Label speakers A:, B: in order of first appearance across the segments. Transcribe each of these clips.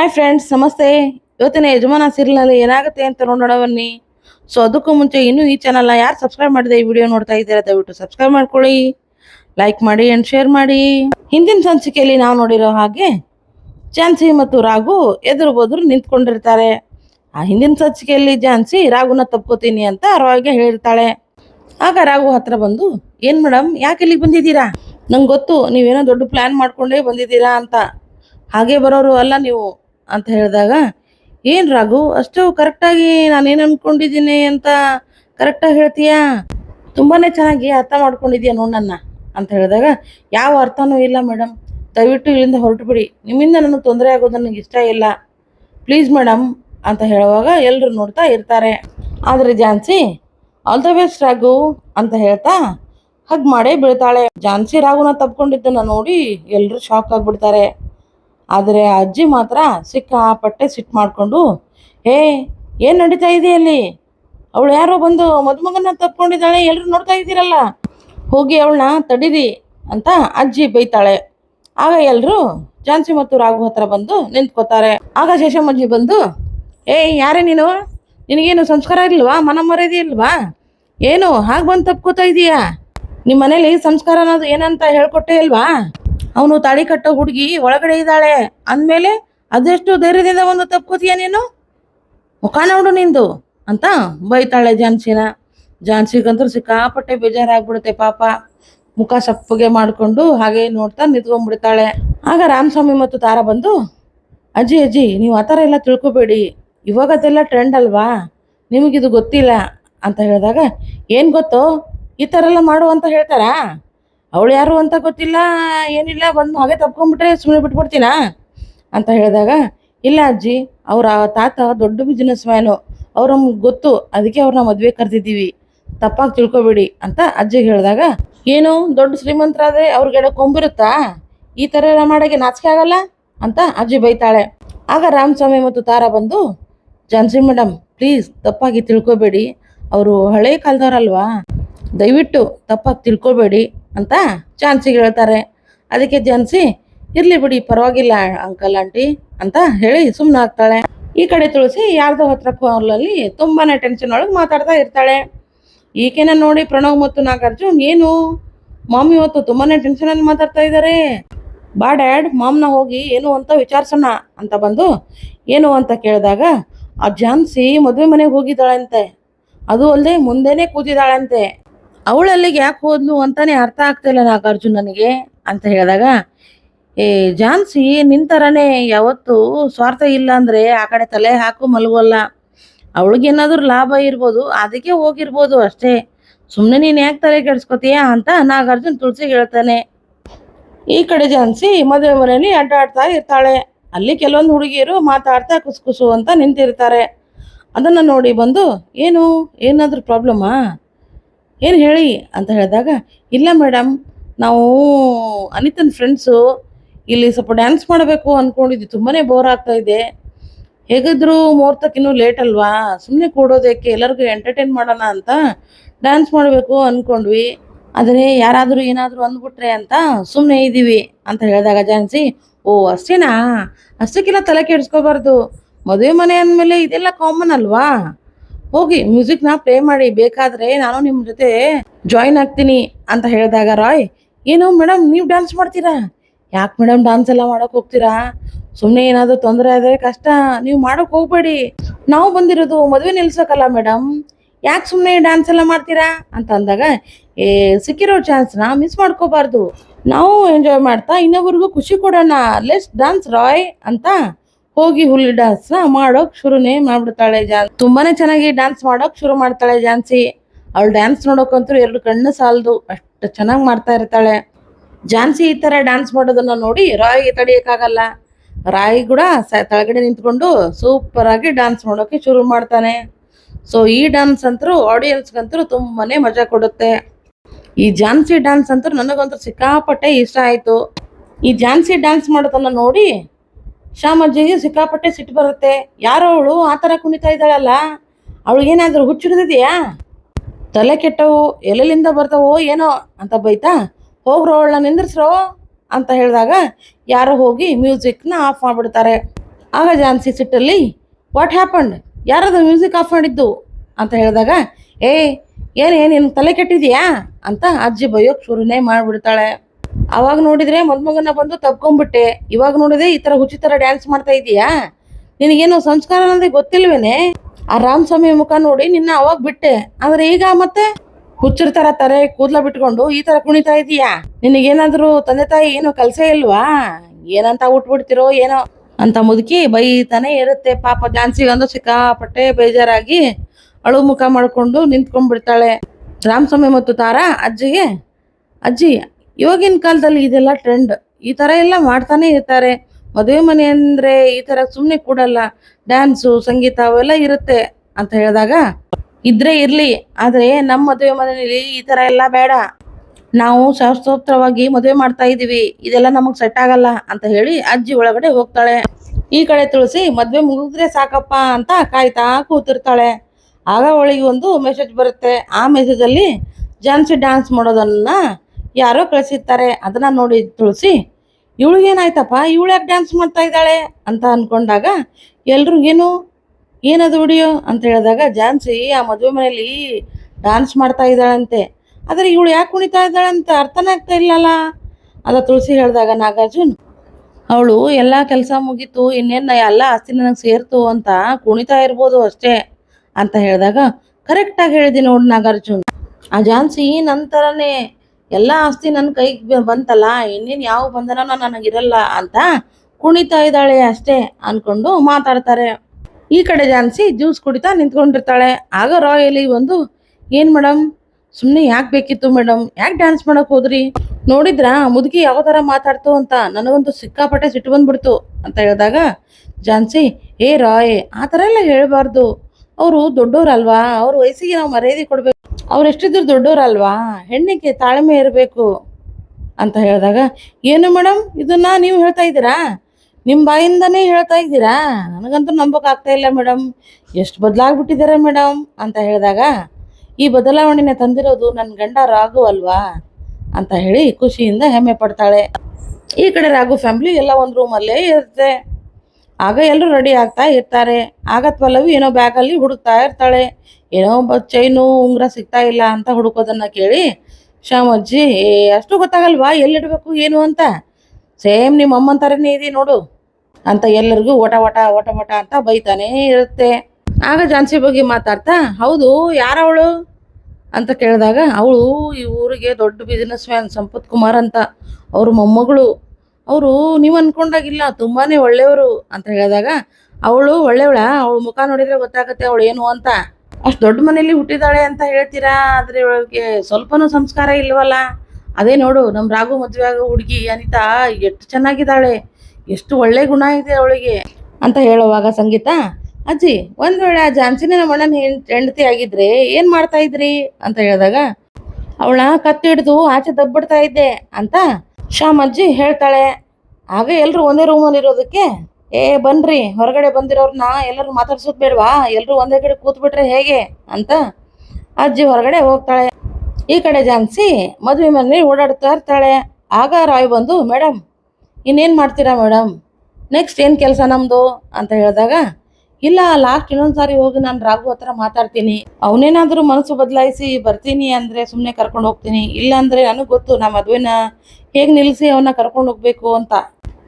A: Hi friends ನಮಸ್ತೆ. ಇವತ್ತಿನ ಯಜಮಾನ ಸೀರಿಯಲ್ನಲ್ಲಿ ಏನಾಗುತ್ತೆ ಅಂತ ನೋಡೋಣ ಬನ್ನಿ. ಸೊ ಅದಕ್ಕೂ ಮುಂಚೆ ಇನ್ನೂ ಈ ಚಾನಲ್ನ ಯಾರು ಸಬ್ಸ್ಕ್ರೈಬ್ ಮಾಡಿದೆ ಈ ವಿಡಿಯೋ ನೋಡ್ತಾ ಇದ್ದೀರಾ ದಯವಿಟ್ಟು ಸಬ್ಸ್ಕ್ರೈಬ್ ಮಾಡ್ಕೊಳ್ಳಿ. ಲೈಕ್ ಮಾಡಿ ಆ್ಯಂಡ್ ಶೇರ್ ಮಾಡಿ. ಹಿಂದಿನ ಸಂಚಿಕೆಯಲ್ಲಿ ನಾವು ನೋಡಿರೋ ಹಾಗೆ ಝಾನ್ಸಿ ಮತ್ತು ರಾಘು ಎದುರು ಬದುರು ನಿಂತ್ಕೊಂಡಿರ್ತಾರೆ. ಆ ಹಿಂದಿನ ಸಂಚಿಕೆಯಲ್ಲಿ ಝಾನ್ಸಿ, ರಾಘುನ ತಪ್ಕೋತೀನಿ ಅಂತ ಅರವಾಗೆ ಹೇಳಿರ್ತಾಳೆ. ಆಗ ರಾಘು ಹತ್ರ ಬಂದು, ಏನು ಮೇಡಮ್ ಯಾಕೆ ಇಲ್ಲಿಗೆ ಬಂದಿದ್ದೀರಾ? ನಂಗೆ ಗೊತ್ತು, ನೀವೇನೋ ದೊಡ್ಡ ಪ್ಲ್ಯಾನ್ ಮಾಡ್ಕೊಂಡೇ ಬಂದಿದ್ದೀರಾ ಅಂತ. ಹಾಗೆ ಬರೋರು, ಅಲ್ಲ, ನೀವು ಅಂತ ಹೇಳಿದಾಗ, ಏನು ರಾಘು, ಅಷ್ಟು ಕರೆಕ್ಟಾಗಿ ನಾನೇನು ಅಂದ್ಕೊಂಡಿದ್ದೀನಿ ಅಂತ ಕರೆಕ್ಟಾಗಿ ಹೇಳ್ತೀಯಾ? ತುಂಬಾ ಚೆನ್ನಾಗಿ ಅರ್ಥ ಮಾಡ್ಕೊಂಡಿದ್ಯಾ ನೋಡು ನನ್ನ? ಅಂತ ಹೇಳಿದಾಗ, ಯಾವ ಅರ್ಥನೂ ಇಲ್ಲ ಮೇಡಮ್ ದಯವಿಟ್ಟು ಇಲ್ಲಿಂದ ಹೊರಟು ಬಿಡಿ ನಿಮ್ಮಿಂದ ನನಗೆ ತೊಂದರೆ ಆಗೋದು ನನಗೆ ಇಷ್ಟ ಇಲ್ಲ. ಪ್ಲೀಸ್ ಮೇಡಮ್ ಅಂತ ಹೇಳುವಾಗ ಎಲ್ಲರೂ ನೋಡ್ತಾ ಇರ್ತಾರೆ. ಆದರೆ Jhansi, all the best Raghu ಅಂತ ಹೇಳ್ತಾ ಹಗ್ ಮಾಡೇ ಬೀಳ್ತಾಳೆ. ಝಾನ್ಸಿ ರಾಘುನ ತಪ್ಕೊಂಡಿದ್ದನ್ನ ನೋಡಿ ಎಲ್ಲರೂ ಶಾಕ್ ಆಗ್ಬಿಡ್ತಾರೆ. ಆದರೆ ಅಜ್ಜಿ ಮಾತ್ರ ಸಿಕ್ಕಾಪಟ್ಟೆ ಸಿಟ್ಟು ಮಾಡಿಕೊಂಡು ಏ ಏನು ನಡೀತಾ ಇದೆ ಅಲ್ಲಿ ಅವಳು ಯಾರೋ ಬಂದು ಮದುಮಗನ ತಪ್ಕೊಂಡಿದ್ದಾಳೆ ಎಲ್ಲರೂ ನೋಡ್ತಾ ಇದ್ದೀರಲ್ಲ? ಹೋಗಿ ಅವಳನ್ನ ತಡೀರಿ ಅಂತ ಅಜ್ಜಿ ಬೈತಾಳೆ. ಆಗ ಎಲ್ಲರೂ ಝಾನ್ಸಿ ಮತ್ತು ರಾಘು ಹತ್ರ ಬಂದು ನಿಂತ್ಕೋತಾರೆ. ಆಗ ಶೇಷಮ್ಮಜ್ಜಿ ಬಂದು, ಏಯ್, ಯಾರೇ ನೀನು? ನಿನಗೇನು ಸಂಸ್ಕಾರ ಇಲ್ವಾ? ಮನ ಮರ್ಯಾದೆ ಏನು, ಹಾಗೆ ಬಂದು ತಪ್ಕೋತಾ ಇದೀಯಾ? ನಿಮ್ಮ ಮನೇಲಿ ಸಂಸ್ಕಾರ ಅನ್ನೋದು ಏನಂತ ಹೇಳ್ಕೊಟ್ಟೆ ಇಲ್ವಾ? ಅವನು ತಾಳಿ ಕಟ್ಟೋ ಹುಡುಗಿ ಒಳಗಡೆ ಇದ್ದಾಳೆ. ಅಂದಮೇಲೆ ಅದೆಷ್ಟು ಧೈರ್ಯದಿಂದ ಒಂದು ತಪ್ಕೋತೀಯ ನೀನು? ಮುಖ ನೋಡು ನಿಂದು, ಅಂತ ಬೈತಾಳೆ ಝಾನ್ಸಿನ ಝಾನ್ಸಿಗಂತೂ ಸಿಕ್ಕಾಪಟ್ಟೆ ಬೇಜಾರಾಗ್ಬಿಡುತ್ತೆ ಪಾಪ. ಮುಖ ಸಪ್ಪಗೆ ಮಾಡಿಕೊಂಡು ಹಾಗೆ ನೋಡ್ತಾ ನಿಂತ್ಕೊಂಡ್ಬಿಡ್ತಾಳೆ. ಆಗ ರಾಮಸ್ವಾಮಿ ಮತ್ತು ತಾರ ಬಂದು, ಅಜ್ಜಿ ಅಜ್ಜಿ, ನೀವು ಆ ಥರ ಎಲ್ಲ ತಿಳ್ಕೊಬೇಡಿ. ಇವಾಗ ಅದೆಲ್ಲ ಟ್ರೆಂಡ್ ಅಲ್ವಾ? ನಿಮಗಿದು ಗೊತ್ತಿಲ್ಲ, ಅಂತ ಹೇಳಿದಾಗ, ಏನು ಗೊತ್ತೋ? ಈ ಥರ ಎಲ್ಲ ಮಾಡು ಅಂತ ಹೇಳ್ತಾರಾ? ಅವಳು ಯಾರು ಅಂತ ಗೊತ್ತಿಲ್ಲ, ಏನಿಲ್ಲ, ಬಂದು ಹಾಗೆ ತಪ್ಕೊಂಡ್ಬಿಟ್ರೆ ಸುಮ್ಮನೆ ಬಿಟ್ಬಿಡ್ತೀನಾ? ಅಂತ ಹೇಳಿದಾಗ, ಇಲ್ಲ ಅಜ್ಜಿ, ಅವರ ತಾತ ದೊಡ್ಡ ಬಿಸ್ನೆಸ್ ಮ್ಯಾನು ಅವ್ರ ಗೊತ್ತು, ಅದಕ್ಕೆ ಅವ್ರನ್ನ ಮದುವೆ ಕರೆದಿದ್ದೀವಿ. ತಪ್ಪಾಗಿ ತಿಳ್ಕೊಬೇಡಿ ಅಂತ ಅಜ್ಜಿಗೆ ಹೇಳಿದಾಗ, ಏನು, ದೊಡ್ಡ ಶ್ರೀಮಂತರಾದ್ರೆ ಅವ್ರಿಗೆಲ್ಲ ಕೊಂಬಿರುತ್ತಾ? ಈ ಥರ ಎಲ್ಲ ಮಾಡೋಕ್ಕೆ ನಾಚಿಕೆ ಆಗಲ್ಲ? ಅಂತ ಅಜ್ಜಿ ಬೈತಾಳೆ. ಆಗ ರಾಮಸ್ವಾಮಿ ಮತ್ತು ತಾರ ಬಂದು, ಜಾನ್ಸಿ ಮೇಡಮ್ ಪ್ಲೀಸ್ ತಪ್ಪಾಗಿ ತಿಳ್ಕೊಬೇಡಿ. ಅವರು ಹಳೆ ಕಾಲದವ್ರಲ್ವಾ? ದಯವಿಟ್ಟು ತಪ್ಪಾಗಿ ತಿಳ್ಕೊಬೇಡಿ. ಅಂತ ಝಾನ್ಸಿಗೆ ಹೇಳ್ತಾರೆ. ಅದಕ್ಕೆ ಜಾನ್ಸಿ ಇರ್ಲಿ ಬಿಡಿ, ಪರವಾಗಿಲ್ಲ ಅಂಕಲ್ ಆಂಟಿ ಅಂತ ಹೇಳಿ ಸುಮ್ಮನೆ ಆಗ್ತಾಳೆ. ಈ ಕಡೆ ತುಳಸಿ ಯಾರ್ದೋ ಹತ್ರ ಕಾಲಲ್ಲಿ ತುಂಬಾ ಟೆನ್ಷನ್ ಒಳಗೆ ಮಾತಾಡ್ತಾ ಇರ್ತಾಳೆ. ಈಕೆನ ನೋಡಿ ಪ್ರಣವ್ ಮತ್ತು ನಾಗಾರ್ಜುನ್ ಏನು? ಮಾಮ್ ಇವತ್ತು ತುಂಬಾನೇ ಟೆನ್ಷನಲ್ಲಿ ಮಾತಾಡ್ತಾ ಇದ್ದಾರೆ ಬಾ ಡ್ಯಾಡ್, ಮಾಮ್ನ ಹೋಗಿ ಏನು ಅಂತ ವಿಚಾರಿಸೋಣ ಅಂತ ಬಂದು ಏನು ಅಂತ ಕೇಳಿದಾಗ, ಆ ಜಾನ್ಸಿ ಮದುವೆ ಮನೆಗೆ ಹೋಗಿದ್ದಾಳಂತೆ. ಅದು ಅಲ್ಲದೆ ಮುಂದೆನೇ ಕೂತಿದ್ದಾಳಂತೆ. ಅವಳು ಅಲ್ಲಿಗೆ ಯಾಕೆ ಹೋದ್ಲು ಅಂತಾನೆ ಅರ್ಥ ಆಗ್ತಿಲ್ಲ ನಾಗಾರ್ಜುನ್ ನನಗೆ ಅಂತ ಹೇಳಿದಾಗ, ಏ, ಜಾನ್ಸಿ ಥರನೇ ಯಾವತ್ತು ಸ್ವಾರ್ಥ ಇಲ್ಲ ಅಂದ್ರೆ ಆ ಕಡೆ ತಲೆ ಹಾಕು ಮಲಗೋಲ್ಲ. ಅವಳಿಗೇನಾದ್ರೂ ಲಾಭ ಇರ್ಬೋದು, ಅದಕ್ಕೆ ಹೋಗಿರ್ಬೋದು ಅಷ್ಟೇ. ಸುಮ್ಮನೆ ನೀನು ಯಾಕೆ ತಲೆ ಕೆಡಿಸ್ಕೊತೀಯ ಅಂತ ನಾಗಾರ್ಜುನ್ ತುಳಸಿ ಹೇಳ್ತಾನೆ. ಈ ಕಡೆ ಜಾನ್ಸಿ ಮದುವೆ ಮನೆಯಲ್ಲಿ ಅಡ್ಡಾಡ್ತಾ ಇರ್ತಾಳೆ. ಅಲ್ಲಿ ಕೆಲವೊಂದು ಹುಡುಗಿಯರು ಮಾತಾಡ್ತಾ ಕುಸು ಕುಸು ಅಂತ ನಿಂತಿರ್ತಾರೆ. ಅದನ್ನು ನೋಡಿ ಬಂದು, ಏನು? ಏನಾದರೂ ಪ್ರಾಬ್ಲಮ್ಮಾ ಏನು ಹೇಳಿ ಅಂತ ಹೇಳಿದಾಗ, ಇಲ್ಲ ಮೇಡಮ್ ನಾವು ಅನಿತನ ಫ್ರೆಂಡ್ಸು ಇಲ್ಲಿ ಸ್ವಲ್ಪ ಡ್ಯಾನ್ಸ್ ಮಾಡಬೇಕು ಅಂದ್ಕೊಂಡಿದ್ವಿ ತುಂಬಾ ಬೋರ್ ಆಗ್ತಾ ಇದೆ. ಹೇಗಿದ್ರೂ ಮುಹೂರ್ತಕ್ಕಿನ್ನೂ ಲೇಟ್ ಅಲ್ವಾ? ಸುಮ್ಮನೆ ಕೂಡೋದಕ್ಕೆ ಎಲ್ಲರಿಗೂ ಎಂಟರ್ಟೈನ್ ಮಾಡೋಣ ಅಂತ ಡ್ಯಾನ್ಸ್ ಮಾಡಬೇಕು ಅಂದ್ಕೊಂಡ್ವಿ ಆದರೆ ಯಾರಾದರೂ ಏನಾದರೂ ಅಂದ್ಬಿಟ್ರೆ ಅಂತ ಸುಮ್ಮನೆ ಇದ್ದೀವಿ ಅಂತ ಹೇಳಿದಾಗ ಜಾನ್ಸಿ, ಓ ಅಷ್ಟೇನಾ? ಅಷ್ಟಕ್ಕೆಲ್ಲ ತಲೆ ಕೆಡಿಸ್ಕೋಬಾರ್ದು. ಮದುವೆ ಮನೆ ಅಂದಮೇಲೆ ಇದೆಲ್ಲ ಕಾಮನ್ ಅಲ್ವಾ? ಹೋಗಿ ಮ್ಯೂಸಿಕ್ನ ಪ್ಲೇ ಮಾಡಿ, ಬೇಕಾದರೆ ನಾನು ನಿಮ್ಮ ಜೊತೆ ಜಾಯಿನ್ ಆಗ್ತೀನಿ ಅಂತ ಹೇಳಿದಾಗ, ರಾಯ್, ಏನು ಮೇಡಮ್ ನೀವು ಡ್ಯಾನ್ಸ್ ಮಾಡ್ತೀರಾ? ಯಾಕೆ ಮೇಡಮ್ ಡ್ಯಾನ್ಸ್ ಎಲ್ಲ ಮಾಡೋಕೆ ಹೋಗ್ತೀರಾ? ಸುಮ್ಮನೆ ಏನಾದರೂ ತೊಂದರೆ ಆದರೆ ಕಷ್ಟ, ನೀವು ಮಾಡೋಕೆ ಹೋಗ್ಬೇಡಿ. ನಾವು ಬಂದಿರೋದು ಮದುವೆ ನಿಲ್ಸೋಕ್ಕಲ್ಲ ಮೇಡಮ್ ಯಾಕೆ ಸುಮ್ಮನೆ ಡ್ಯಾನ್ಸ್ ಎಲ್ಲ ಮಾಡ್ತೀರಾ? ಅಂತ ಅಂದಾಗ, ಏ, ಸಿಕ್ಕಿರೋ ಚಾನ್ಸ್ನ ಮಿಸ್ ಮಾಡ್ಕೋಬಾರ್ದು. ನಾವು ಎಂಜಾಯ್ ಮಾಡ್ತಾ ಇನ್ನೊಬ್ರಿಗೂ ಖುಷಿ ಕೊಡೋಣ. ಲೆಸ್ ಡ್ಯಾನ್ಸ್ ರಾಯ್, ಅಂತ ಹೋಗಿ ಹುಲಿ ಡ್ಯಾನ್ಸ್ನ ಮಾಡೋಕ್ ಶುರುನೇ ಮಾಡ್ಬಿಡ್ತಾಳೆ ಜಾನ್ ತುಂಬಾನೇ ಚೆನ್ನಾಗಿ ಡ್ಯಾನ್ಸ್ ಮಾಡೋಕ್ ಶುರು ಮಾಡ್ತಾಳೆ ಜಾನ್ಸಿ ಅವಳು ಡ್ಯಾನ್ಸ್ ನೋಡೋಕಂತೂ ಎರಡು ಕಣ್ಣು ಸಾಲದು. ಅಷ್ಟು ಚೆನ್ನಾಗಿ ಮಾಡ್ತಾ ಇರ್ತಾಳೆ. ಜಾನ್ಸಿ ಈ ಥರ ಡ್ಯಾನ್ಸ್ ಮಾಡೋದನ್ನ ನೋಡಿ ರಾಯಿಗೆ ತಡಿಯೋಕ್ಕಾಗಲ್ಲ. ರಾಯಿ ಕೂಡ ಸ ತಳಗಡೆ ನಿಂತ್ಕೊಂಡು ಸೂಪರ್ ಆಗಿ ಡ್ಯಾನ್ಸ್ ಮಾಡೋಕೆ ಶುರು ಮಾಡ್ತಾನೆ. ಸೊ ಈ ಡ್ಯಾನ್ಸ್ ಅಂತೂ ಆಡಿಯನ್ಸ್ಗಂತೂ ತುಂಬಾನೇ ಮಜಾ ಕೊಡುತ್ತೆ. ಈ ಜಾನ್ಸಿ ಡ್ಯಾನ್ಸ್ ಅಂತೂ ನನಗಂತೂ ಸಿಕ್ಕಾಪಟ್ಟೆ ಇಷ್ಟ ಆಯಿತು. ಈ ಜಾನ್ಸಿ ಡ್ಯಾನ್ಸ್ ಮಾಡೋದನ್ನ ನೋಡಿ ಶ್ಯಾಮಜ್ಜಿಗೆ ಸಿಕ್ಕಾಪಟ್ಟೆ ಸಿಟ್ಟು ಬರುತ್ತೆ. ಯಾರೋ ಅವಳು ಆ ಥರ ಕುಣಿತಾ ಇದ್ದಾಳಲ್ಲ. ಅವಳು ಏನಾದರೂ ಹುಚ್ಚಿಡ್ದಿದೆಯಾ ತಲೆ ಕೆಟ್ಟವು, ಎಲ್ಲೆಲ್ಲಿಂದ ಬರ್ತಾವೋ ಏನೋ ಅಂತ ಬೈತಾ, ಹೋಗ್ರೋ, ಅವಳನ್ನ ನಿಂದ್ರಿಸ್ರೋ ಅಂತ ಹೇಳಿದಾಗ ಯಾರೋ ಹೋಗಿ ಮ್ಯೂಸಿಕ್ನ ಆಫ್ ಮಾಡಿಬಿಡ್ತಾರೆ. ಆಗ ಜಾನ್ಸಿ ಸಿಟ್ಟಲ್ಲಿ, ವಾಟ್ ಹ್ಯಾಪಂಡ್? ಯಾರದು ಮ್ಯೂಸಿಕ್ ಆಫ್ ಮಾಡಿದ್ದು? ಅಂತ ಹೇಳಿದಾಗ, ಏ, ಏನೇ ನಿನ್ನ ತಲೆ ಕೆಟ್ಟಿದ್ಯಾ? ಅಂತ ಅಜ್ಜಿ ಬೈಯೋಕ್ ಶುರುನೇ ಮಾಡ್ಬಿಡ್ತಾಳೆ. ಅವಾಗ ನೋಡಿದ್ರೆ ಮದ್ಮಗನ ಬಂದು ತಪ್ಕೊಂಡ್ಬಿಟ್ಟೆ ಇವಾಗ ನೋಡಿದ್ರೆ ಈ ತರ ಹುಚ್ಚಿ ತರ ಡ್ಯಾನ್ಸ್ ಮಾಡ್ತಾ ಇದೀಯಾ? ನಿನಗೇನು ಸಂಸ್ಕಾರ ಅನ್ನೋದೇ ಗೊತ್ತಿಲ್ವೇನೆ? ಆ ರಾಮಸ್ವಾಮಿ ಮುಖ ನೋಡಿ ನಿನ್ನ ಅವಾಗ ಬಿಟ್ಟೆ. ಆದ್ರೆ ಈಗ ಮತ್ತೆ ಹುಚ್ಚರ ತರ ತಲೆ ಕೂದ್ಲ ಬಿಟ್ಕೊಂಡು ಈ ತರ ಕುಣಿತಾ ಇದೀಯಾ? ನಿನಗೇನಾದರೂ ತಂದೆ ತಾಯಿ ಏನು ಕಲಸೇ ಇಲ್ವಾ? ಏನಂತ ಉಟ್ಬಿಡ್ತಿರೋ ಏನೋ? ಅಂತ ಮುದುಕಿ ಬೈತಾನೆ ಇರುತ್ತೆ. ಪಾಪ ಜಾನ್ಸಿಗಂದು ಸಿಕ್ಕಾಪಟ್ಟೆ ಬೇಜಾರಾಗಿ ಅಳು ಮುಖ ಮಾಡ್ಕೊಂಡು ನಿಂತ್ಕೊಂಡ್ಬಿಡ್ತಾಳೆ. ರಾಮಸ್ವಾಮಿ ಮತ್ತು ತಾರಾ ಅಜ್ಜಿಗೆ, ಅಜ್ಜಿ ಇವಾಗಿನ ಕಾಲದಲ್ಲಿ ಇದೆಲ್ಲ ಟ್ರೆಂಡ್ ಈ ತರ ಎಲ್ಲ ಮಾಡ್ತಾನೆ ಇರ್ತಾರೆ. ಮದುವೆ ಮನೆ ಅಂದರೆ ಈ ತರ ಸುಮ್ಮನೆ ಕೂಡಲ್ಲ. ಡ್ಯಾನ್ಸು ಸಂಗೀತ ಅವೆಲ್ಲ ಇರುತ್ತೆ ಅಂತ ಹೇಳಿದಾಗ, ಇದ್ರೆ ಇರ್ಲಿ, ಆದರೆ ನಮ್ಮ ಮದುವೆ ಮನೆಯಲ್ಲಿ ಈ ತರ ಎಲ್ಲ ಬೇಡ. ನಾವು ಶಾಸ್ತ್ರೋತ್ರವಾಗಿ ಮದುವೆ ಮಾಡ್ತಾ ಇದೀವಿ. ಇದೆಲ್ಲ ನಮಗೆ ಸೆಟ್ ಆಗಲ್ಲ ಅಂತ ಹೇಳಿ ಅಜ್ಜಿ ಒಳಗಡೆ ಹೋಗ್ತಾಳೆ. ಈ ಕಡೆ ತುಳಸಿ ಮದುವೆ ಮುಗಿದ್ರೆ ಸಾಕಪ್ಪ ಅಂತ ಕಾಯ್ತಾ ಕೂತಿರ್ತಾಳೆ. ಆಗ ಅವಳಿಗೆ ಒಂದು ಮೆಸೇಜ್ ಬರುತ್ತೆ. ಆ ಮೆಸೇಜ್ ಅಲ್ಲಿ ಜಾನ್ಸಿ ಡ್ಯಾನ್ಸ್ ಮಾಡೋದನ್ನ ಯಾರೋ ಕಳಿಸಿರ್ತಾರೆ, ಅದನ್ನ ನೋಡಿ ತುಳಸಿ ಇವಳಿಗೇನಾಯ್ತಪ್ಪ ಇವಳು ಯಾಕೆ ಡ್ಯಾನ್ಸ್ ಮಾಡ್ತಾ ಇದ್ದಾಳೆ? ಅಂತ ಅನ್ಕೊಂಡಾಗ ಎಲ್ರು, ಏನು? ಏನದು ವಿಡಿಯೋ? ಅಂತ ಹೇಳಿದಾಗ, ಜಾನ್ಸಿ, ಆ ಮದುವೆ ಮನೆಯಲ್ಲಿ ಡ್ಯಾನ್ಸ್ ಮಾಡ್ತಾ ಇದ್ದಾಳಂತೆ. ಆದರೆ ಇವಳು ಯಾಕೆ ಕುಣಿತಾ ಇದ್ದಾಳಂತ ಅರ್ಥನೇ ಆಗ್ತಾ ಇಲ್ಲಲ್ಲ? ಅದ ತುಳಸಿ ಹೇಳಿದಾಗ ನಾಗಾರ್ಜುನ್, ಅವಳು ಎಲ್ಲ ಕೆಲಸ ಮುಗೀತು, ಇನ್ನೇನು ಎಲ್ಲ ಆಸ್ತಿ ನನಗೆ ಸೇರ್ತು ಅಂತ ಕುಣಿತಾ ಇರ್ಬೋದು ಅಷ್ಟೇ, ಅಂತ ಹೇಳಿದಾಗ ಕರೆಕ್ಟಾಗಿ ಹೇಳಿದಿ ನೋಡು ನಾಗಾರ್ಜುನ್. ಆ ಜಾನ್ಸಿ ನಂತರನೇ ಎಲ್ಲ ಆಸ್ತಿ ನನ್ನ ಕೈಗೆ ಬಂತಲ್ಲ, ಇನ್ನೇನು ಯಾವ ಬಂಧನನೋ ನನಗೆ ಇರಲ್ಲ ಅಂತ ಕುಣಿತಾ ಇದ್ದಾಳೆ ಅಷ್ಟೇ ಅನ್ಕೊಂಡು ಮಾತಾಡ್ತಾರೆ. ಈ ಕಡೆ ಜಾನ್ಸಿ ಜ್ಯೂಸ್ ಕುಡಿತಾ ನಿಂತ್ಕೊಂಡಿರ್ತಾಳೆ. ಆಗ ರಾಯಲಿ ಒಂದು ಏನ್ ಮೇಡಮ್ ಸುಮ್ಮನೆ ಯಾಕೆ ಬೇಕಿತ್ತು ಮೇಡಮ್ ಯಾಕೆ ಡ್ಯಾನ್ಸ್ ಮಾಡಕ್ ಹೋದ್ರಿ? ನೋಡಿದ್ರ ಮುದುಕಿ ಯಾವ ಥರ ಮಾತಾಡ್ತು ಅಂತ ನನಗೊಂದು ಸಿಕ್ಕಾಪಟ್ಟೆ ಸಿಟ್ಟು ಬಂದ್ಬಿಡ್ತು ಅಂತ ಹೇಳಿದಾಗ ಜಾನ್ಸಿ, ಏ ರಾಯ್, ಆ ಥರ ಎಲ್ಲ ಹೇಳ್ಬಾರ್ದು. ಅವರು ದೊಡ್ಡೋರಲ್ವಾ? ಅವ್ರ ವಯಸ್ಸಿಗೆ ನಾವು ಮರ್ಯಾದೆ ಕೊಡ್ಬೇಕು. ಅವ್ರು ಎಷ್ಟಿದ್ರು ದೊಡ್ಡೋರಲ್ವಾ? ಹೆಣ್ಣಿಗೆ ತಾಳ್ಮೆ ಇರಬೇಕು ಅಂತ ಹೇಳಿದಾಗ, ಏನು ಮೇಡಮ್ ಇದನ್ನ ನೀವು ಹೇಳ್ತಾ ಇದ್ದೀರಾ? ನಿಮ್ಮ ಬಾಯಿಂದನೇ ಹೇಳ್ತಾ ಇದ್ದೀರಾ? ನನಗಂತೂ ನಂಬಕ್ ಆಗ್ತಾ ಇಲ್ಲ ಮೇಡಮ್ ಎಷ್ಟು ಬದಲಾಗ್ಬಿಟ್ಟಿದ್ದಾರೆ ಮೇಡಮ್ ಅಂತ ಹೇಳಿದಾಗ, ಈ ಬದಲಾವಣೆನ ತಂದಿರೋದು ನನ್ನ ಗಂಡ ರಾಘು ಅಲ್ವಾ? ಅಂತ ಹೇಳಿ ಖುಷಿಯಿಂದ ಹೆಮ್ಮೆ ಪಡ್ತಾಳೆ. ಈ ಕಡೆ ರಾಘು ಫ್ಯಾಮಿಲಿ ಎಲ್ಲ ಒಂದು ರೂಮಲ್ಲೇ ಇರುತ್ತೆ. ಆಗ ಎಲ್ಲರೂ ರೆಡಿ ಆಗ್ತಾ ಇರ್ತಾರೆ. ಆಗ ಪಲ್ಲವಿ ಏನೋ ಬ್ಯಾಗಲ್ಲಿ ಹುಡುಕ್ತಾ ಇರ್ತಾಳೆ. ಏನೋ ಒಬ್ಬ ಚೈನು ಉಂಗುರ ಸಿಗ್ತಾ ಇಲ್ಲ ಅಂತ ಹುಡುಕೋದನ್ನ ಕೇಳಿ ಶ್ಯಾಮಜ್ಜಿ "ಏ, ಅಷ್ಟು ಗೊತ್ತಾಗಲ್ವಾ? ಎಲ್ಲಿಡ್ಬೇಕು ಏನು ಅಂತ? ಸೇಮ್ ನಿಮ್ಮ ಅಮ್ಮನ ಥರನೇ ಇದೆ ನೋಡು ಅಂತ ಎಲ್ಲರಿಗೂ ಓಟ ಓಟ ಓಟ ಓಟ ಅಂತ ಬೈತಾನೇ ಇರುತ್ತೆ. ಆಗ ಜಾನ್ಸಿ ಬಗ್ಗೆ ಮಾತಾಡ್ತಾ ಹೌದು ಯಾರವಳು? ಅಂತ ಕೇಳಿದಾಗ ಅವಳು ಈ ಊರಿಗೆ ದೊಡ್ಡ ಬಿಸ್ನೆಸ್ ಮ್ಯಾನ್ ಸಂಪತ್ ಕುಮಾರ್ ಅಂತ. ಅವ್ರ ಮೊಮ್ಮಗಳು. ಅವರು ನೀವು ಅನ್ಕೊಂಡಾಗಿಲ್ಲ ತುಂಬಾನೇ ಒಳ್ಳೆಯವರು. ಅಂತ ಹೇಳಿದಾಗ ಅವಳು ಒಳ್ಳೆಯವಳ? ಅವಳು ಮುಖ ನೋಡಿದ್ರೆ ಗೊತ್ತಾಗುತ್ತೆ ಅವಳು ಏನು ಅಂತ. ಅಷ್ಟು ದೊಡ್ಡ ಮನೆಯಲ್ಲಿ ಹುಟ್ಟಿದಾಳೆ ಅಂತ ಹೇಳ್ತೀರಾ? ಆದ್ರೆ ಇವಳಿಗೆ ಸ್ವಲ್ಪನೂ ಸಂಸ್ಕಾರ ಇಲ್ವಲ್ಲ? ಅದೇ ನೋಡು ನಮ್ಮ ರಾಘು ಮದುವೆ ಆಗೋ ಹುಡುಗಿ ಅನಿತಾ ಎಷ್ಟು ಚೆನ್ನಾಗಿದ್ದಾಳೆ. ಎಷ್ಟು ಒಳ್ಳೆ ಗುಣ ಇದೆ ಅವಳಿಗೆ ಅಂತ ಹೇಳುವಾಗ ಸಂಗೀತ, ಅಜ್ಜಿ, ಒಂದು ವೇಳೆ ಆ ಜಾನ್ಸಿನ ನಮ್ಮ ಅಣ್ಣನ ಹೆಂಡತಿ ಆಗಿದ್ರೆ ಏನ್ ಮಾಡ್ತಾ ಇದ್ರಿ? ಅಂತ ಹೇಳಿದಾಗ, ಅವಳ ಕತ್ತಿ ಹಿಡಿದು ಆಚೆ ದಬ್ಬಿಡ್ತಾ ಇದ್ದೆ ಅಂತ ಶ್ಯಾಮ್ ಅಜ್ಜಿ ಹೇಳ್ತಾಳೆ. ಆಗ ಎಲ್ರು ಒಂದೇ ರೂಮಲ್ಲಿ ಇರೋದಕ್ಕೆ ಏ, ಬನ್ರಿ, ಹೊರಗಡೆ ಬಂದಿರೋರ್ನ ಎಲ್ಲರೂ ಮಾತಾಡ್ಸೋದ್ ಬೇಡವಾ? ಎಲ್ಲರೂ ಒಂದೇ ಕಡೆ ಕೂತ್ಬಿಟ್ರೆ ಹೇಗೆ ಅಂತ? ಅಜ್ಜಿ ಹೊರಗಡೆ ಹೋಗ್ತಾಳೆ. ಈ ಕಡೆ ಜಾನ್ಸಿ ಮದುವೆ ಮನೆ ಓಡಾಡ್ತಾ ಇರ್ತಾಳೆ. ಆಗ ರಾಯ್ ಬಂದು ಮೇಡಮ್ ಇನ್ನೇನು ಮಾಡ್ತೀರಾ ಮೇಡಮ್ ನೆಕ್ಸ್ಟ್ ಏನು ಕೆಲಸ ನಮ್ಮದು ಅಂತ ಹೇಳಿದಾಗ, ಇಲ್ಲ, ಲಾಸ್ಟ್ ಇನ್ನೊಂದು ಸಾರಿ ಹೋಗಿ ನಾನು ರಾಘು ಹತ್ರ ಮಾತಾಡ್ತೀನಿ. ಅವನೇನಾದರೂ ಮನಸ್ಸು ಬದಲಾಯಿಸಿ ಬರ್ತೀನಿ ಅಂದರೆ ಸುಮ್ಮನೆ ಕರ್ಕೊಂಡು ಹೋಗ್ತೀನಿ. ಇಲ್ಲ ಅಂದರೆ ನನಗೆ ಗೊತ್ತು ನಮ್ಮ ಮದುವೆನ ಹೇಗೆ ನಿಲ್ಲಿಸಿ ಅವನ್ನ ಕರ್ಕೊಂಡು ಹೋಗ್ಬೇಕು ಅಂತ.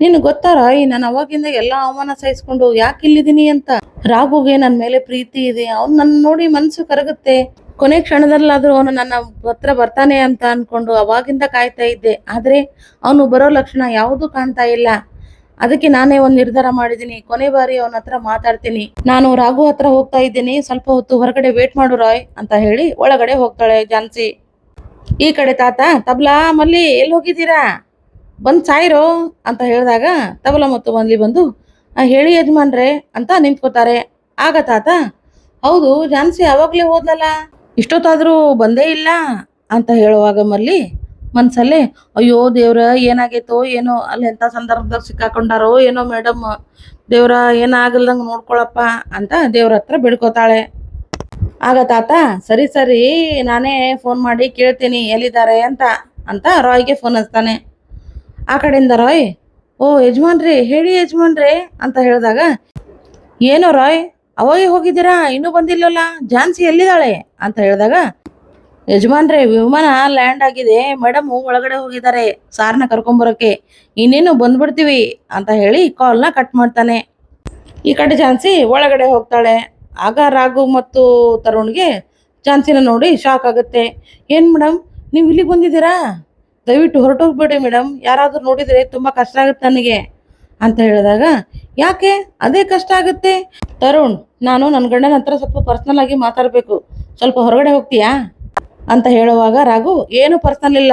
A: ನಿನ್ ಗೊತ್ತಾರ? ಈ ನಾನು ಅವಾಗಿಂದ ಎಲ್ಲ ಅವಮಾನ ಸಹಿಸ್ಕೊಂಡು ಯಾಕೆ ಇಲ್ಲಿದ್ದೀನಿ ಅಂತ? ರಾಘುಗೆ ನನ್ನ ಮೇಲೆ ಪ್ರೀತಿ ಇದೆ. ಅವ್ನು ನನ್ನ ನೋಡಿ ಮನಸ್ಸು ಕರಗುತ್ತೆ. ಕೊನೆ ಕ್ಷಣದಲ್ಲಾದ್ರೂ ಅವನು ನನ್ನ ಹತ್ರ ಬರ್ತಾನೆ ಅಂತ ಅನ್ಕೊಂಡು ಅವಾಗಿಂದ ಕಾಯ್ತಾ ಇದ್ದೆ. ಆದ್ರೆ ಅವನು ಬರೋ ಲಕ್ಷಣ ಯಾವುದು ಕಾಣ್ತಾ ಇಲ್ಲ. ಅದಕ್ಕೆ ನಾನೇ ಒಂದು ನಿರ್ಧಾರ ಮಾಡಿದ್ದೀನಿ. ಕೊನೆ ಬಾರಿ ಅವನ ಹತ್ರ ಮಾತಾಡ್ತೀನಿ. ನಾನು ರಾಘು ಹತ್ರ ಹೋಗ್ತಾ ಇದ್ದೀನಿ. ಸ್ವಲ್ಪ ಹೊತ್ತು ಹೊರಗಡೆ ವೇಟ್ ಮಾಡು ರಾಯ್ ಅಂತ ಹೇಳಿ ಒಳಗಡೆ ಹೋಗ್ತಾಳೆ ಜಾನ್ಸಿ. ಈ ಕಡೆ ತಾತ, ತಬ್ಲಾ, ಮಲ್ಲಿ, ಎಲ್ಲಿ ಹೋಗಿದ್ದೀರಾ? ಬಂದ್ ಸಾಯಿರೋ ಅಂತ ಹೇಳಿದಾಗ ತಬಲ ಮತ್ತು ಬಂದ್ಲಿ ಬಂದು "ಆ, ಹೇಳಿ ಯಜಮಾನ್ರೆ ಅಂತ ನಿಂತ್ಕೋತಾರೆ. ಆಗ ತಾತ ಹೌದು ಜಾನ್ಸಿ ಅವಾಗ್ಲೇ ಹೋದ್ಲಲ್ಲ? ಇಷ್ಟೊತ್ತಾದರೂ ಬಂದೇ ಇಲ್ಲ ಅಂತ ಹೇಳುವಾಗ ಮಲ್ಲಿ ಮನ್ಸಲ್ಲೇ ಅಯ್ಯೋ ದೇವ್ರ ಏನಾಗೈತೋ ಏನೋ ಅಲ್ಲಿ ಎಂಥ ಸಂದರ್ಭದಾಗ ಸಿಕ್ಕಾಕೊಂಡಾರೋ ಏನೋ ಮೇಡಮ್ ದೇವ್ರ ಏನಾಗಲ್ದಂಗೆ ನೋಡ್ಕೊಳಪ್ಪ ಅಂತ ದೇವ್ರ ಹತ್ರ ಬಿಡ್ಕೋತಾಳೆ. ಆಗ ತಾತ ಸರಿ ಸರಿ ನಾನೇ ಫೋನ್ ಮಾಡಿ ಕೇಳ್ತೀನಿ ಎಲ್ಲಿದ್ದಾರೆ ಅಂತ ಅಂತ ರಾಯ್ಗೆ ಫೋನ್ ಹಚ್ತಾನೆ. ಆ ಕಡೆಯಿಂದ ರಾಯ್? ಓ, ಯಜಮಾನ್ರಿ, ಹೇಳಿ ಯಜಮಾನ್ರಿ ಅಂತ ಹೇಳಿದಾಗ, ಏನೋ ರಾಯ್, ಅವಾಗೆ ಹೋಗಿದ್ದೀರಾ? ಇನ್ನೂ ಬಂದಿಲ್ಲಲ್ಲ? ಝಾನ್ಸಿ ಎಲ್ಲಿದ್ದಾಳೆ? ಅಂತ ಹೇಳಿದಾಗ, ಯಜಮಾನ್ರೆ, ವಿಮಾನ ಲ್ಯಾಂಡ್ ಆಗಿದೆ. ಮೇಡಮ್ ಒಳಗಡೆ ಹೋಗಿದ್ದಾರೆ. ಸಾರ್ನ ಕರ್ಕೊಂಬರೋಕೆ. ಇನ್ನೇನು ಬಂದ್ಬಿಡ್ತೀವಿ ಅಂತ ಹೇಳಿ ಕಾಲ್ನ ಕಟ್ ಮಾಡ್ತಾನೆ. ಈ ಕಡೆ ಝಾನ್ಸಿ ಒಳಗಡೆ ಹೋಗ್ತಾಳೆ. ಆಗ ರಾಘು ಮತ್ತು ತರುಣ್ಗೆ ಝಾನ್ಸಿನ ನೋಡಿ ಶಾಕ್ ಆಗುತ್ತೆ. ಏನು ಮೇಡಮ್, ನೀವು ಇಲ್ಲಿಗೆ ಬಂದಿದ್ದೀರಾ? ದಯವಿಟ್ಟು ಹೊರಟೋಗ್ಬೇಡಿ ಮೇಡಮ್. ಯಾರಾದರೂ ನೋಡಿದರೆ ತುಂಬ ಕಷ್ಟ ಆಗುತ್ತೆ ನನಗೆ ಅಂತ ಹೇಳಿದಾಗ, ಯಾಕೆ? ಅದೇ ಕಷ್ಟ ಆಗುತ್ತೆ? ತರುಣ್, ನಾನು ನನ್ನ ಗಂಡನ ಹತ್ರ ಸ್ವಲ್ಪ ಪರ್ಸ್ನಲ್ ಆಗಿ ಮಾತಾಡಬೇಕು. ಸ್ವಲ್ಪ ಹೊರಗಡೆ ಹೋಗ್ತೀಯಾ? ಅಂತ ಹೇಳುವಾಗ, ರಾಘು, ಏನು ಪರ್ಸ್ನಲ್ ಇಲ್ಲ.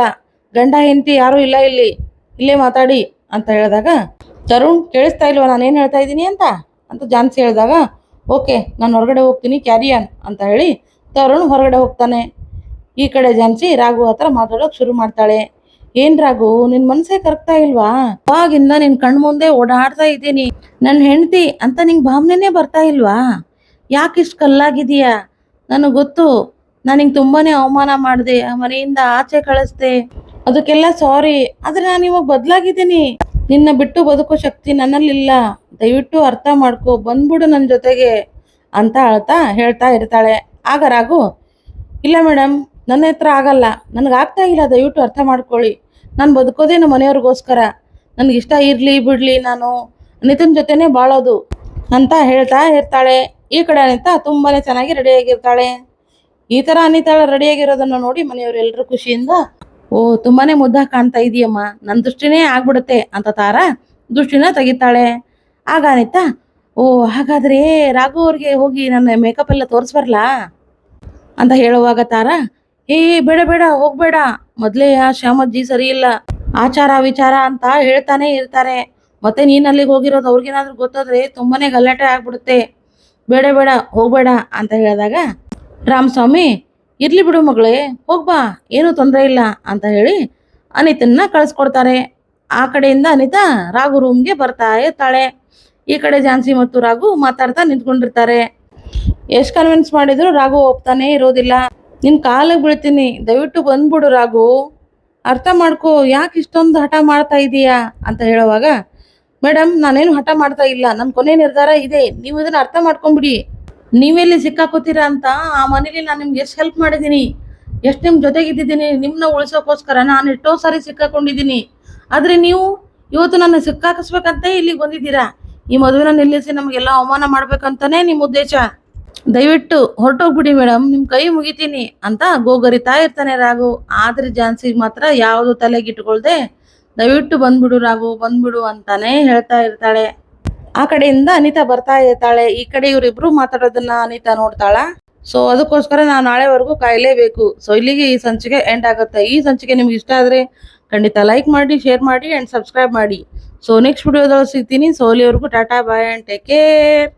A: ಗಂಡ, ಹೆಂಡತಿ ಯಾರೂ ಇಲ್ಲ ಇಲ್ಲಿ. ಇಲ್ಲೇ ಮಾತಾಡಿ. ಅಂತ ಹೇಳಿದಾಗ, ತರುಣ್, ಕೇಳಿಸ್ತಾ ಇಲ್ವಾ? ನಾನೇನು ಹೇಳ್ತಾ ಇದ್ದೀನಿ ಅಂತ? ಅಂತ ಜಾನ್ಸಿ ಹೇಳಿದಾಗ, ಓಕೆ, ನಾನು ಹೊರಗಡೆ ಹೋಗ್ತೀನಿ, ಕ್ಯಾರಿಯನ್. ಅಂತ ಹೇಳಿ, ತರುಣ್ ಹೊರಗಡೆ ಹೋಗ್ತಾನೆ. ಈ ಕಡೆ ಜಾನ್ಸಿ ರಾಘು ಹತ್ರ ಮಾತಾಡೋಕೆ ಶುರು ಮಾಡ್ತಾಳೆ. ಏನ್ ರಾಘು, ನಿನ್ ಮನ್ಸೇ ಕರಗ್ತಾ ಇಲ್ವಾ? ಅವಾಗಿಂದ ನಿನ್ ಕಣ್ ಮುಂದೆ ಓಡಾಡ್ತಾ ಇದ್ದೀನಿ. ನನ್ನ ಹೆಂಡತಿ ಅಂತ ನಿಂಗೆ ಭಾವನೆನೇ ಬರ್ತಾ ಇಲ್ವಾ? ಯಾಕಿಷ್ಟು ಕಲ್ಲಾಗಿದೀಯ? ನನಗೆ ಗೊತ್ತು. ನಾನು ನಿಂಗೆ ತುಂಬಾನೇ ಅವಮಾನ ಮಾಡಿದೆ ಮನೆಯಿಂದ ಆಚೆ ಕಳಿಸ್ದೆ. ಅದಕ್ಕೆಲ್ಲ ಸಾರಿ, ಆದ್ರೆ ನಾನು ಇವಾಗ ಬದಲಾಗಿದ್ದೀನಿ. ನಿನ್ನ ಬಿಟ್ಟು ಬದುಕೋ ಶಕ್ತಿ ನನ್ನಲ್ಲಿಲ್ಲ. ದಯವಿಟ್ಟು ಅರ್ಥ ಮಾಡ್ಕೊ, ಬಂದ್ಬಿಡು ನನ್ನ ಜೊತೆಗೆ ಅಂತ ಅಳ್ತಾ ಹೇಳ್ತಾ ಇರ್ತಾಳೆ. ಆಗ ರಾಘು, ಇಲ್ಲ ಮೇಡಮ್ ನನ್ನ ಹತ್ರ ಆಗಲ್ಲ. ನನಗೆ ಆಗ್ತಾ ಇಲ್ಲ, ದಯವಿಟ್ಟು ಅರ್ಥ ಮಾಡ್ಕೊಳ್ಳಿ. ನಾನು ಬದುಕೋದೇ ನಮ್ಮ ಮನೆಯವ್ರಿಗೋಸ್ಕರ. ನನಗೆ ಇಷ್ಟ ಇರಲಿ, ಬಿಡಲಿ ನಾನು. ಅನಿತನ ಜೊತೆನೇ ಬಾಳೋದು. ಅಂತ ಹೇಳ್ತಾ ಇರ್ತಾಳೆ. ಈ ಕಡೆ ಅನಿತಾ ತುಂಬಾ ಚೆನ್ನಾಗಿ ರೆಡಿಯಾಗಿರ್ತಾಳೆ ಈ ಥರ ಅನಿತಾಳ ರೆಡಿಯಾಗಿರೋದನ್ನ ನೋಡಿ ಮನೆಯವರೆಲ್ಲರೂ ಖುಷಿಯಿಂದ, ಓ, ತುಂಬಾನೇ ಮುದ್ದಾಗಿ ಕಾಣ್ತಾ ಇದೆಯಮ್ಮ. ನನ್ನ ದೃಷ್ಟಿನೇ ಆಗ್ಬಿಡುತ್ತೆ ಅಂತ ತಾರ ದೃಷ್ಟಿನ ತೆಗಿತಾಳೆ. ಆಗ ಅನಿತಾ, ಓ, ಹಾಗಾದ್ರೆ ರಾಘು ಅವ್ರಿಗೆ ಹೋಗಿ ನನ್ನ ಮೇಕಪ್ ಎಲ್ಲ ತೋರಿಸ್ಬಾರ್ಲಾ? ಅಂತ ಹೇಳುವಾಗ ತಾರ ಏ ಬೇಡ ಬೇಡ, ಹೋಗ್ಬೇಡ. ಮೊದ್ಲೇ ಆ ಶ್ಯಾಮಜ್ಜಿ ಸರಿ ಇಲ್ಲ ಆಚಾರ, ವಿಚಾರ ಅಂತ ಹೇಳ್ತಾನೆ ಇರ್ತಾರೆ. ಮತ್ತೆ ನೀನ್ ಅಲ್ಲಿಗೆ ಹೋಗಿರೋದು ಅವ್ರಿಗೇನಾದ್ರೂ ಗೊತ್ತಾದ್ರೆ ತುಂಬಾನೇ ಗಲಾಟೆ ಆಗ್ಬಿಡುತ್ತೆ. ಬೇಡ ಬೇಡ, ಹೋಗ್ಬೇಡ ಅಂತ ಹೇಳಿದಾಗ, ರಾಮಸ್ವಾಮಿ, ಇರ್ಲಿ ಬಿಡು ಮಗಳೇ ಹೋಗ್ಬಾ ಏನೂ ತೊಂದರೆ ಇಲ್ಲ ಅಂತ ಹೇಳಿ ಅನಿತನ್ನ ಕಳಿಸ್ಕೊಡ್ತಾರೆ. ಆ ಕಡೆಯಿಂದ ಅನಿತಾ ರಾಘು ರೂಮ್ಗೆ ಬರ್ತಾ ಇರ್ತಾಳೆ. ಈ ಕಡೆ ಝಾನ್ಸಿ ಮತ್ತು ರಾಘು ಮಾತಾಡ್ತಾ ನಿಂತ್ಕೊಂಡಿರ್ತಾರೆ. ಎಷ್ಟು ಕನ್ವಿನ್ಸ್ ಮಾಡಿದ್ರು ರಾಘು ಒಪ್ತಾನೆ ಇರೋದಿಲ್ಲ. ನಿನ್ ಕಾಲಿಗೆ ಬೀಳ್ತೀನಿ. ದಯವಿಟ್ಟು ಬಂದ್ಬಿಡು ರಾಘು. ಅರ್ಥ ಮಾಡ್ಕೋ, ಯಾಕೆ ಇಷ್ಟೊಂದು ಹಠ ಮಾಡ್ತಾ ಇದೀಯಾ? ಅಂತ ಹೇಳುವಾಗ ಮೇಡಮ್ ನಾನೇನು ಹಠ ಮಾಡ್ತಾ ಇಲ್ಲ. ನನ್ನ ಕೊನೆ ನಿರ್ಧಾರ ಇದೆ. ನೀವು ಇದನ್ನ ಅರ್ಥ ಮಾಡ್ಕೊಂಬಿಡಿ. ನೀವೆಲ್ಲಿ ಸಿಕ್ಕಾಕೋತೀರಾ ಅಂತ ಆ ಮನೇಲಿ ನಾನು ನಿಮ್ಗೆ ಎಷ್ಟು ಹೆಲ್ಪ್ ಮಾಡಿದ್ದೀನಿ? ಎಷ್ಟು ನಿಮ್ಮ ಜೊತೆಗಿದ್ದೀನಿ ನಿಮ್ಮನ್ನ ಉಳಿಸೋಕೋಸ್ಕರ ನಾನು ಎಷ್ಟೋ ಸಾರಿ ಸಿಕ್ಕಾಕೊಂಡಿದ್ದೀನಿ. ಆದರೆ ನೀವು ಇವತ್ತು ನನ್ನ ಸಿಕ್ಕಾಕಿಸ್ಬೇಕಂತ ಇಲ್ಲಿಗೆ ಬಂದಿದ್ದೀರಾ? ಈ ಮದುವೆನ ನಿಲ್ಲಿಸಿ ನಮಗೆಲ್ಲ ಅವಮಾನ ಮಾಡ್ಬೇಕಂತಾನೆ ನಿಮ್ಮ ಉದ್ದೇಶ. ದಯವಿಟ್ಟು ಹೊರಟೋಗ್ಬಿಡಿ ಮೇಡಮ್, ನಿಮ್ ಕೈ ಮುಗಿತೀನಿ ಅಂತ ಗೋಗರಿತಾ ಇರ್ತಾನೆ ರಾಘು. ಆದ್ರೆ ಝಾನ್ಸಿಗೆ ಮಾತ್ರ ಯಾವುದು ತಲೆಗಿಟ್ಕೊಳ್ದೆ, ದಯವಿಟ್ಟು ಬಂದ್ಬಿಡು ರಾಘು, ಬಂದ್ಬಿಡು ಅಂತಾನೆ ಹೇಳ್ತಾ ಇರ್ತಾಳೆ. ಆ ಕಡೆಯಿಂದ ಅನಿತಾ ಬರ್ತಾ ಇರ್ತಾಳೆ. ಈ ಕಡೆ ಇವರಿಬ್ರು ಮಾತಾಡೋದನ್ನ ಅನಿತಾ ನೋಡ್ತಾಳ. ಸೊ ಅದಕ್ಕೋಸ್ಕರ ನಾವು ನಾಳೆವರೆಗೂ ಕಾಯಲೇಬೇಕು. ಸೊ ಇಲ್ಲಿಗೆ ಈ ಸಂಚಿಕೆ ಎಂಡ್ ಆಗುತ್ತೆ. ಈ ಸಂಚಿಕೆ ನಿಮ್ಗೆ ಇಷ್ಟ ಆದ್ರೆ ಖಂಡಿತ ಲೈಕ್ ಮಾಡಿ ಶೇರ್ ಮಾಡಿ ಅಂಡ್ ಸಬ್ಸ್ಕ್ರೈಬ್ ಮಾಡಿ. ಸೊ ನೆಕ್ಸ್ಟ್ ವಿಡಿಯೋದಲ್ಲಿ ಸಿಗ್ತೀನಿ. ಸೊ ಅಲ್ಲಿವರೆಗೂ tata bye and take care